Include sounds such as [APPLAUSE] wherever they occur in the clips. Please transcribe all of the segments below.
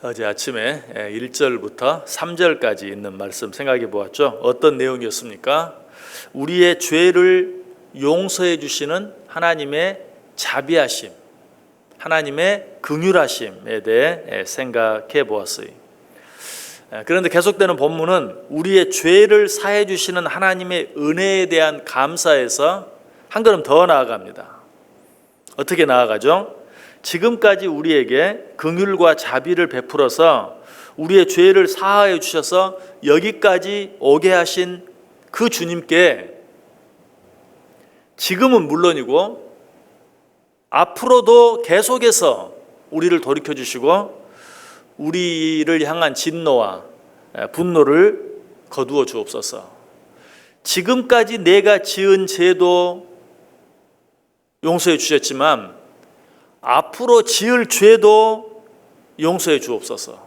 어제 아침에 1절부터 3절까지 있는 말씀 생각해 보았죠. 어떤 내용이었습니까? 우리의 죄를 용서해 주시는 하나님의 자비하심, 하나님의 긍휼하심에 대해 생각해 보았어요. 그런데 계속되는 본문은 우리의 죄를 사해 주시는 하나님의 은혜에 대한 감사에서 한 걸음 더 나아갑니다. 어떻게 나아가죠? 지금까지 우리에게 긍휼과 자비를 베풀어서 우리의 죄를 사하여 주셔서 여기까지 오게 하신 그 주님께 지금은 물론이고 앞으로도 계속해서 우리를 돌이켜 주시고 우리를 향한 진노와 분노를 거두어 주옵소서. 지금까지 내가 지은 죄도 용서해 주셨지만 앞으로 지을 죄도 용서해 주옵소서.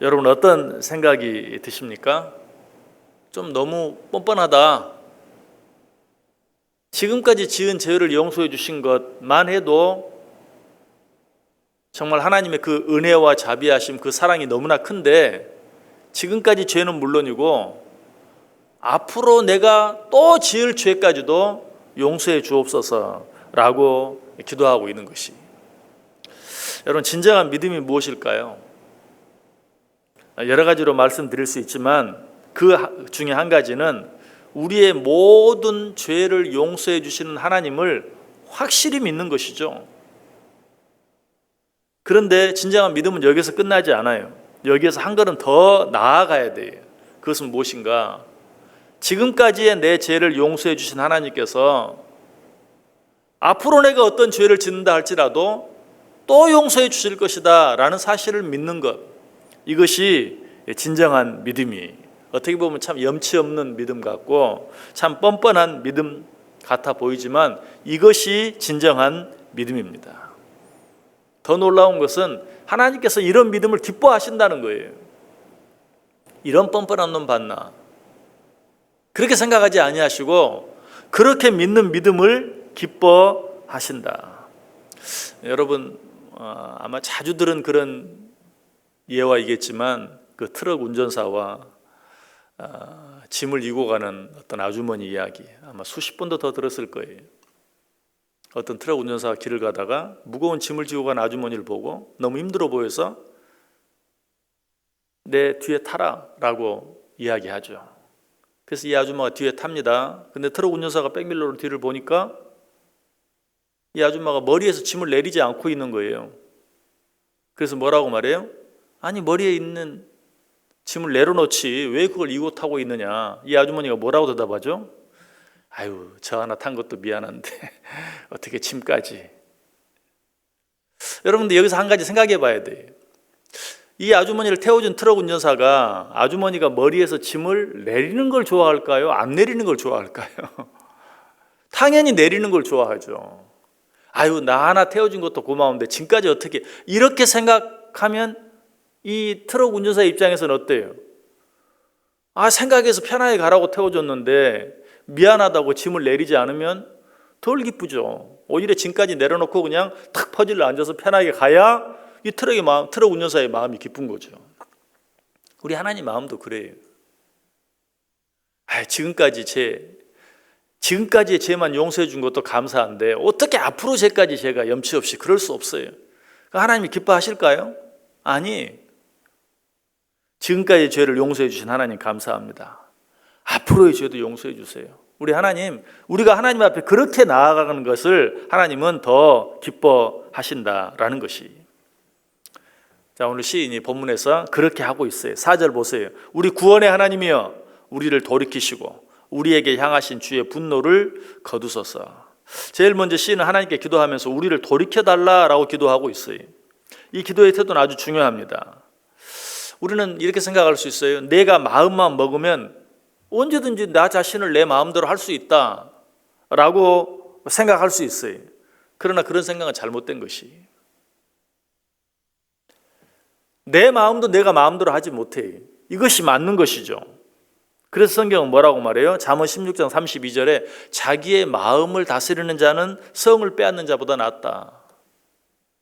여러분 어떤 생각이 드십니까? 좀 너무 뻔뻔하다. 지금까지 지은 죄를 용서해 주신 것만 해도 정말 하나님의 그 은혜와 자비하심 그 사랑이 너무나 큰데 지금까지 죄는 물론이고 앞으로 내가 또 지을 죄까지도 용서해 주옵소서 라고 기도하고 있는 것이 여러분 진정한 믿음이 무엇일까요? 여러 가지로 말씀드릴 수 있지만 그 중에 한 가지는 우리의 모든 죄를 용서해 주시는 하나님을 확실히 믿는 것이죠. 그런데 진정한 믿음은 여기서 끝나지 않아요. 여기에서 한 걸음 더 나아가야 돼요. 그것은 무엇인가? 지금까지의 내 죄를 용서해 주신 하나님께서 앞으로 내가 어떤 죄를 짓는다 할지라도 또 용서해 주실 것이다 라는 사실을 믿는 것. 이것이 진정한 믿음이 어떻게 보면 참 염치 없는 믿음 같고 참 뻔뻔한 믿음 같아 보이지만 이것이 진정한 믿음입니다. 더 놀라운 것은 하나님께서 이런 믿음을 기뻐하신다는 거예요. 이런 뻔뻔한 놈 봤나? 그렇게 생각하지 아니하시고 그렇게 믿는 믿음을 기뻐하신다. 여러분 어, 아마 자주 들은 그런 예화이겠지만 그 트럭 운전사와 어, 짐을 이고 가는 어떤 아주머니 이야기 아마 수십 번도 더 들었을 거예요. 어떤 트럭 운전사가 길을 가다가 무거운 짐을 지고 간 아주머니를 보고 너무 힘들어 보여서 내 뒤에 타라라고 이야기하죠. 그래서 이 아줌마가 뒤에 탑니다. 근데 트럭 운전사가 백밀러로 뒤를 보니까 이 아줌마가 머리에서 짐을 내리지 않고 있는 거예요. 그래서 뭐라고 말해요? 아니 머리에 있는 짐을 내려놓지 왜 그걸 이고 타고 있느냐? 이 아주머니가 뭐라고 대답하죠? 아유 저 하나 탄 것도 미안한데 [LAUGHS] 어떻게 짐까지? 여러분들 여기서 한 가지 생각해 봐야 돼요. 이 아주머니를 태워준 트럭 운전사가 아주머니가 머리에서 짐을 내리는 걸 좋아할까요? 안 내리는 걸 좋아할까요? [LAUGHS] 당연히 내리는 걸 좋아하죠. 아유, 나 하나 태워준 것도 고마운데 짐까지 어떻게 이렇게 생각하면 이 트럭 운전사 입장에서는 어때요? 아, 생각해서 편하게 가라고 태워줬는데 미안하다고 짐을 내리지 않으면 덜 기쁘죠. 오히려 짐까지 내려놓고 그냥 탁 퍼질러 앉아서 편하게 가야 이 트럭의 마음, 트럭 운전사의 마음이 기쁜 거죠. 우리 하나님 마음도 그래요. 아, 지금까지 제 지금까지의 죄만 용서해 준 것도 감사한데 어떻게 앞으로 죄까지 제가 염치 없이 그럴 수 없어요. 하나님이 기뻐하실까요? 아니. 지금까지 죄를 용서해 주신 하나님 감사합니다. 앞으로의 죄도 용서해 주세요. 우리 하나님, 우리가 하나님 앞에 그렇게 나아가는 것을 하나님은 더 기뻐하신다라는 것이. 자, 오늘 시인이 본문에서 그렇게 하고 있어요. 4절 보세요. 우리 구원의 하나님이여 우리를 돌이키시고 우리에게 향하신 주의 분노를 거두소서. 제일 먼저 시인은 하나님께 기도하면서 우리를 돌이켜 달라라고 기도하고 있어요. 이 기도의 태도는 아주 중요합니다. 우리는 이렇게 생각할 수 있어요. 내가 마음만 먹으면 언제든지 나 자신을 내 마음대로 할 수 있다라고 생각할 수 있어요. 그러나 그런 생각은 잘못된 것이. 내 마음도 내가 마음대로 하지 못해. 이것이 맞는 것이죠. 그래서 성경은 뭐라고 말해요? 잠언 16장 32절에 자기의 마음을 다스리는 자는 성을 빼앗는 자보다 낫다.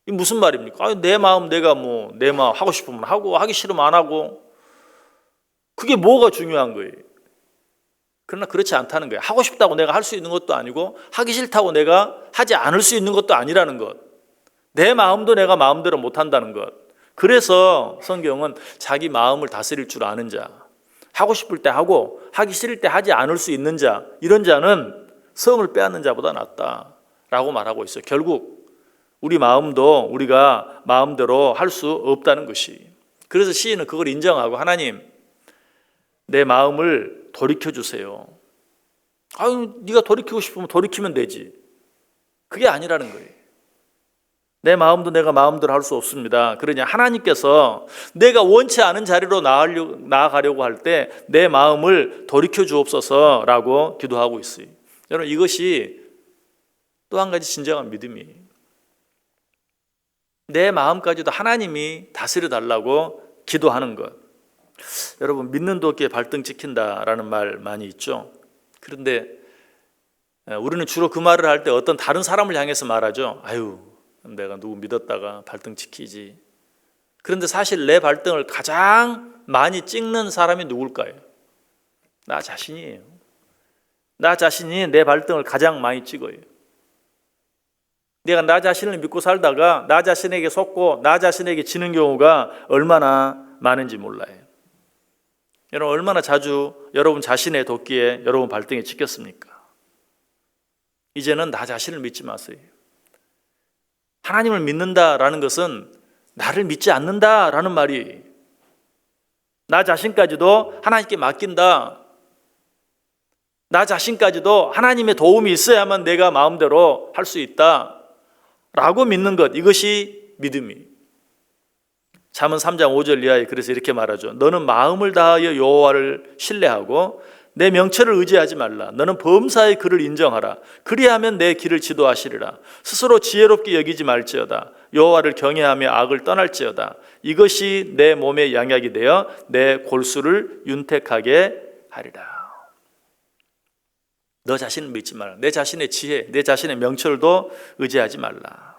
이 무슨 말입니까? 아니, 내 마음 내가 뭐 내 마음 하고 싶으면 하고 하기 싫으면 안 하고 그게 뭐가 중요한 거예요? 그러나 그렇지 않다는 거예요. 하고 싶다고 내가 할 수 있는 것도 아니고 하기 싫다고 내가 하지 않을 수 있는 것도 아니라는 것. 내 마음도 내가 마음대로 못 한다는 것. 그래서 성경은 자기 마음을 다스릴 줄 아는 자, 하고 싶을 때 하고 하기 싫을 때 하지 않을 수 있는 자, 이런 자는 성을 빼앗는 자보다 낫다라고 말하고 있어요. 결국 우리 마음도 우리가 마음대로 할 수 없다는 것이. 그래서 시인은 그걸 인정하고 하나님 내 마음을 돌이켜 주세요. 아유, 네가 돌이키고 싶으면 돌이키면 되지. 그게 아니라는 거예요. 내 마음도 내가 마음대로 할 수 없습니다. 그러냐 하나님께서 내가 원치 않은 자리로 나아가려고, 할 때 내 마음을 돌이켜 주옵소서라고 기도하고 있어요. 여러분 이것이 또 한 가지 진정한 믿음이에요. 내 마음까지도 하나님이 다스려 달라고 기도하는 것. 여러분 믿는 도끼에 발등 찍힌다라는 말 많이 있죠. 그런데 우리는 주로 그 말을 할 때 어떤 다른 사람을 향해서 말하죠. 아유, 내가 누구 믿었다가 발등 찍히지. 그런데 사실 내 발등을 가장 많이 찍는 사람이 누굴까요? 나 자신이에요. 나 자신이 내 발등을 가장 많이 찍어요. 내가 나 자신을 믿고 살다가 나 자신에게 속고 나 자신에게 지는 경우가 얼마나 많은지 몰라요. 여러분 얼마나 자주 여러분 자신의 도끼에 여러분 발등에 찍혔습니까? 이제는 나 자신을 믿지 마세요. 하나님을 믿는다라는 것은 나를 믿지 않는다라는 말이 나 자신까지도 하나님께 맡긴다. 나 자신까지도 하나님의 도움이 있어야만 내가 마음대로 할 수 있다. 라고 믿는 것 이것이 믿음이. 잠언 3장 5절 이하에 그래서 이렇게 말하죠. 너는 마음을 다하여 여호와를 신뢰하고 내 명철을 의지하지 말라. 너는 범사의 그를 인정하라. 그리하면 내 길을 지도하시리라. 스스로 지혜롭게 여기지 말지어다. 여호와를 경외하며 악을 떠날지어다. 이것이 내 몸의 양약이 되어 내 골수를 윤택하게 하리라. 너 자신을 믿지 말라. 내 자신의 지혜, 내 자신의 명철도 의지하지 말라.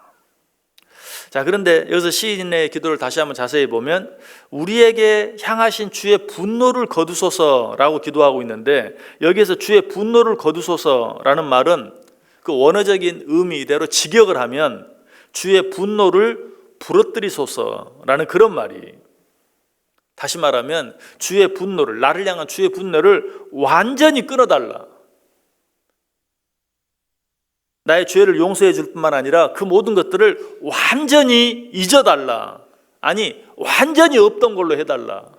자, 그런데 여기서 시인의 기도를 다시 한번 자세히 보면 우리에게 향하신 주의 분노를 거두소서라고 기도하고 있는데 여기에서 주의 분노를 거두소서라는 말은 그 원어적인 의미 이대로 직역을 하면 주의 분노를 부러뜨리소서라는 그런 말이 다시 말하면 주의 분노를 나를 향한 주의 분노를 완전히 끊어달라. 나의 죄를 용서해 줄 뿐만 아니라 그 모든 것들을 완전히 잊어달라. 아니, 완전히 없던 걸로 해달라.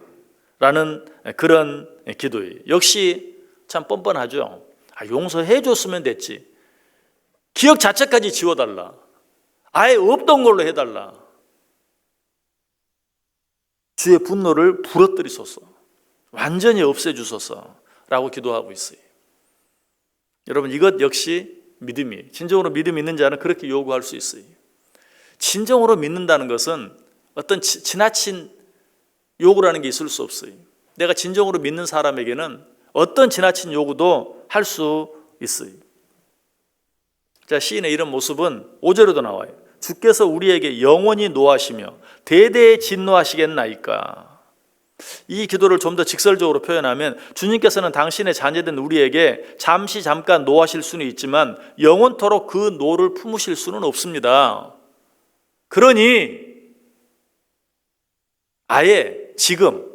라는 그런 기도예요. 역시 참 뻔뻔하죠. 아, 용서해 줬으면 됐지. 기억 자체까지 지워달라. 아예 없던 걸로 해달라. 주의 분노를 부러뜨리소서. 완전히 없애주소서. 라고 기도하고 있어요. 여러분, 이것 역시 믿음이 진정으로 믿음 있는 자는 그렇게 요구할 수 있어요. 진정으로 믿는다는 것은 어떤 지, 지나친 요구라는 게 있을 수 없어요. 내가 진정으로 믿는 사람에게는 어떤 지나친 요구도 할 수 있어요. 자, 시인의 이런 모습은 5절에도 나와요. 주께서 우리에게 영원히 노하시며 대대에 진노하시겠나이까. 이 기도를 좀 더 직설적으로 표현하면 주님께서는 당신의 자녀된 우리에게 잠시 잠깐 노하실 수는 있지만 영원토록 그 노를 품으실 수는 없습니다. 그러니 아예 지금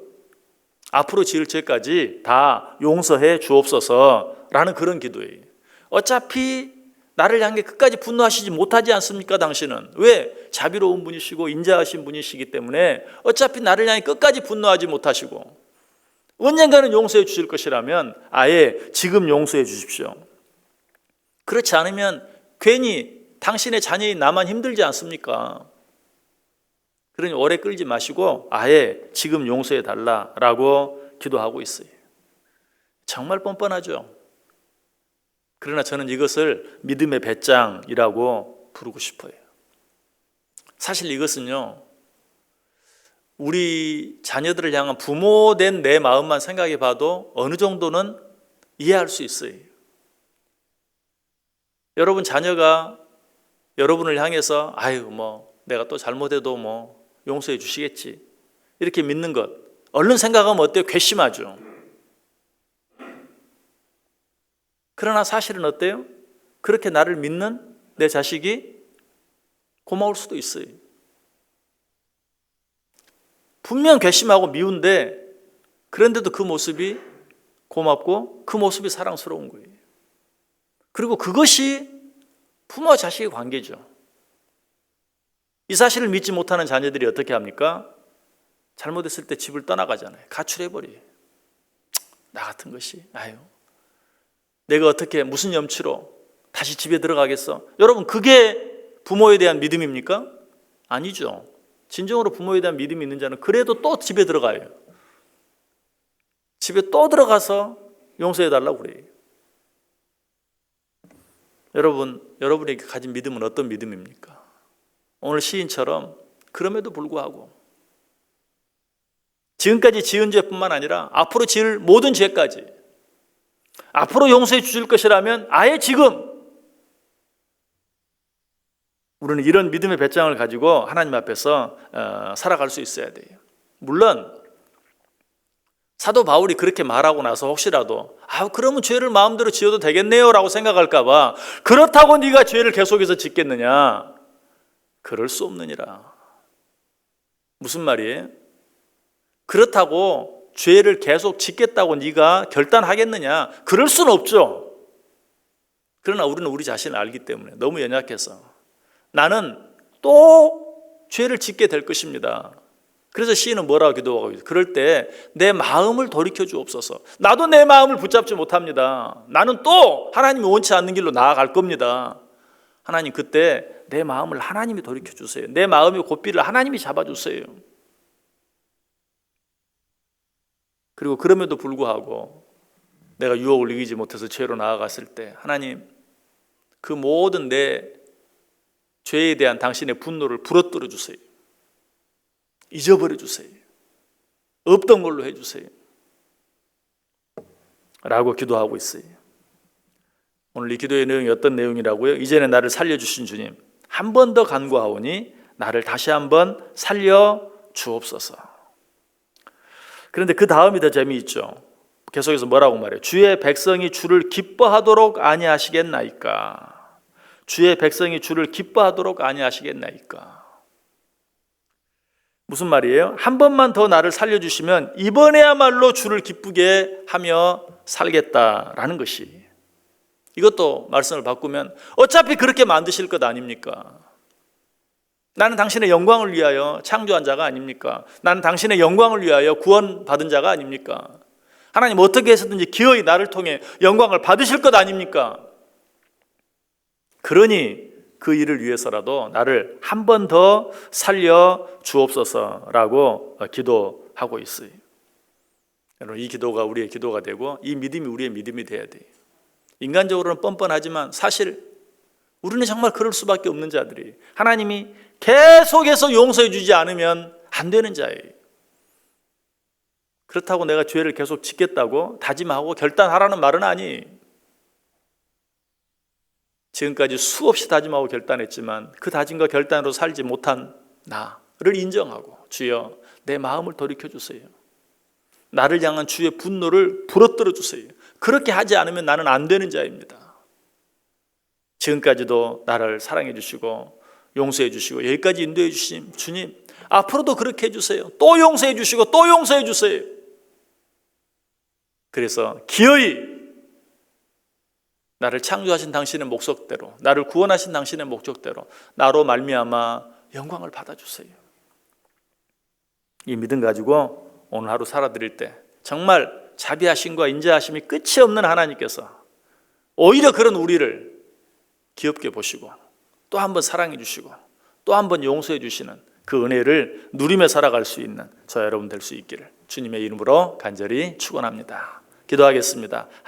앞으로 지을 죄까지 다 용서해 주옵소서라는 그런 기도예요. 어차피 나를 향해 끝까지 분노하시지 못하지 않습니까? 당신은 왜 자비로운 분이시고 인자하신 분이시기 때문에 어차피 나를 향해 끝까지 분노하지 못하시고 언젠가는 용서해 주실 것이라면 아예 지금 용서해 주십시오. 그렇지 않으면 괜히 당신의 자녀인 나만 힘들지 않습니까? 그러니 오래 끌지 마시고 아예 지금 용서해 달라라고 기도하고 있어요. 정말 뻔뻔하죠. 그러나 저는 이것을 믿음의 배짱이라고 부르고 싶어요. 사실 이것은요, 우리 자녀들을 향한 부모된 내 마음만 생각해 봐도 어느 정도는 이해할 수 있어요. 여러분 자녀가 여러분을 향해서 아유 뭐 내가 또 잘못해도 뭐 용서해 주시겠지. 이렇게 믿는 것. 얼른 생각하면 어때요? 괘씸하죠. 그러나 사실은 어때요? 그렇게 나를 믿는 내 자식이 고마울 수도 있어요. 분명 괘씸하고 미운데 그런데도 그 모습이 고맙고 그 모습이 사랑스러운 거예요. 그리고 그것이 부모 자식의 관계죠. 이 사실을 믿지 못하는 자녀들이 어떻게 합니까? 잘못했을 때 집을 떠나가잖아요. 가출해버려요. 나 같은 것이, 아유. 내가 어떻게, 무슨 염치로 다시 집에 들어가겠어? 여러분, 그게 부모에 대한 믿음입니까? 아니죠. 진정으로 부모에 대한 믿음이 있는 자는 그래도 또 집에 들어가요. 집에 또 들어가서 용서해 달라고 그래요. 여러분, 여러분이 가진 믿음은 어떤 믿음입니까? 오늘 시인처럼 그럼에도 불구하고 지금까지 지은 죄뿐만 아니라 앞으로 지을 모든 죄까지 앞으로 용서해 주실 것이라면 아예 지금 우리는 이런 믿음의 배짱을 가지고 하나님 앞에서 어, 살아갈 수 있어야 돼요. 물론 사도 바울이 그렇게 말하고 나서 혹시라도 아 그러면 죄를 마음대로 지어도 되겠네요라고 생각할까봐 그렇다고 네가 죄를 계속해서 짓겠느냐? 그럴 수 없느니라. 무슨 말이에요? 그렇다고 죄를 계속 짓겠다고 네가 결단하겠느냐? 그럴 수는 없죠. 그러나 우리는 우리 자신을 알기 때문에 너무 연약해서 나는 또 죄를 짓게 될 것입니다. 그래서 시인은 뭐라고 기도하고 있어요? 그럴 때 내 마음을 돌이켜 주옵소서. 나도 내 마음을 붙잡지 못합니다. 나는 또 하나님이 원치 않는 길로 나아갈 겁니다. 하나님 그때 내 마음을 하나님이 돌이켜 주세요. 내 마음의 고삐를 하나님이 잡아 주세요. 그리고 그럼에도 불구하고 내가 유혹을 이기지 못해서 죄로 나아갔을 때 하나님 그 모든 내 죄에 대한 당신의 분노를 부러뜨려 주세요. 잊어버려 주세요. 없던 걸로 해 주세요. 라고 기도하고 있어요. 오늘 이 기도의 내용이 어떤 내용이라고요? 이전에 나를 살려 주신 주님, 한 번 더 간구하오니 나를 다시 한번 살려 주옵소서. 그런데 그 다음이 더 재미있죠. 계속해서 뭐라고 말해요? 주의 백성이 주를 기뻐하도록 아니하시겠나이까? 주의 백성이 주를 기뻐하도록 아니하시겠나이까? 무슨 말이에요? 한 번만 더 나를 살려주시면 이번에야말로 주를 기쁘게 하며 살겠다라는 것이 이것도 말씀을 바꾸면 어차피 그렇게 만드실 것 아닙니까? 나는 당신의 영광을 위하여 창조한 자가 아닙니까? 나는 당신의 영광을 위하여 구원받은 자가 아닙니까? 하나님 어떻게 해서든지 기어이 나를 통해 영광을 받으실 것 아닙니까? 그러니 그 일을 위해서라도 나를 한 번 더 살려 주옵소서라고 기도하고 있어요. 여러분 이 기도가 우리의 기도가 되고 이 믿음이 우리의 믿음이 돼야 돼요. 인간적으로는 뻔뻔하지만 사실 우리는 정말 그럴 수밖에 없는 자들이 하나님이 계속해서 용서해 주지 않으면 안 되는 자예요. 그렇다고 내가 죄를 계속 짓겠다고 다짐하고 결단하라는 말은 아니에요. 지금까지 수없이 다짐하고 결단했지만 그 다짐과 결단으로 살지 못한 나를 인정하고 주여 내 마음을 돌이켜 주세요. 나를 향한 주의 분노를 불어들어 주세요. 그렇게 하지 않으면 나는 안 되는 자입니다. 지금까지도 나를 사랑해 주시고 용서해 주시고 여기까지 인도해 주신 주님 앞으로도 그렇게 해 주세요. 또 용서해 주시고 또 용서해 주세요. 그래서 기어이 나를 창조하신 당신의 목적대로 나를 구원하신 당신의 목적대로 나로 말미암아 영광을 받아 주세요. 이 믿음 가지고 오늘 하루 살아드릴 때 정말 자비하심과 인자하심이 끝이 없는 하나님께서 오히려 그런 우리를 귀엽게 보시고 또 한 번 사랑해 주시고 또 한 번 용서해 주시는 그 은혜를 누리며 살아갈 수 있는 저 여러분 될 수 있기를 주님의 이름으로 간절히 축원합니다. 기도하겠습니다.